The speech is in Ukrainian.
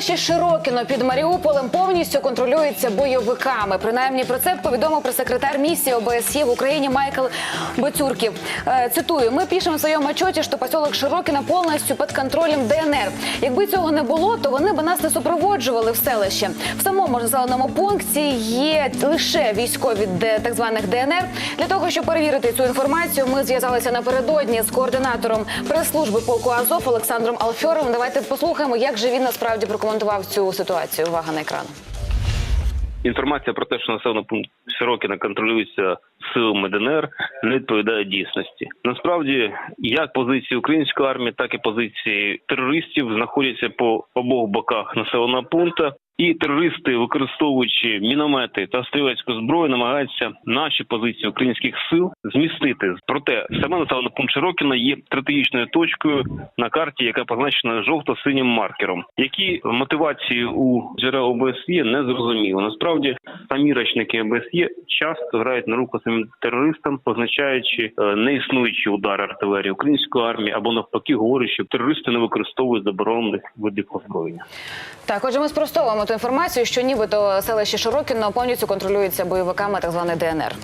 Селище Широкіно під Маріуполем повністю контролюється бойовиками. Принаймні про це повідомив прес-секретар місії ОБСЄ в Україні Майкл Бацюрків. Е, Цитую: ми пишемо в своєму отчеті, що поселок Широкіно повністю під контролем ДНР. Якби цього не було, то вони б нас не супроводжували в селище. В самому населеному пункті є лише військові так званих ДНР. Для того щоб перевірити цю інформацію, ми зв'язалися напередодні з координатором прес-служби полку Азов Олександром Алфьоровим. Давайте послухаємо, як же він насправді прокоментував цю ситуацію. Увага на екран. Інформація про те, що населений пункт Широкіна контролюється силами ДНР, не відповідає дійсності. Насправді, як позиції української армії, так і позиції терористів знаходяться по обох боках населеного пункту. І терористи, використовуючи міномети та стрілецьку зброю, намагаються наші позиції українських сил змістити. Проте саме населений пункт Широкіна є стратегічною точкою на карті, яка позначена жовто-синім маркером. Які мотивації у джерел ОБСЄ не зрозуміло. Насправді самі речники ОБСЄ часто грають на руку самим терористам, позначаючи е, неіснуючі удари артилерії української армії або навпаки говорять, що терористи не використовують заборонених видів озброєння. Так, отже, ми спростовуємо ту інформацію, що нібито селище Широкіно повністю контролюється бойовиками так званої ДНР.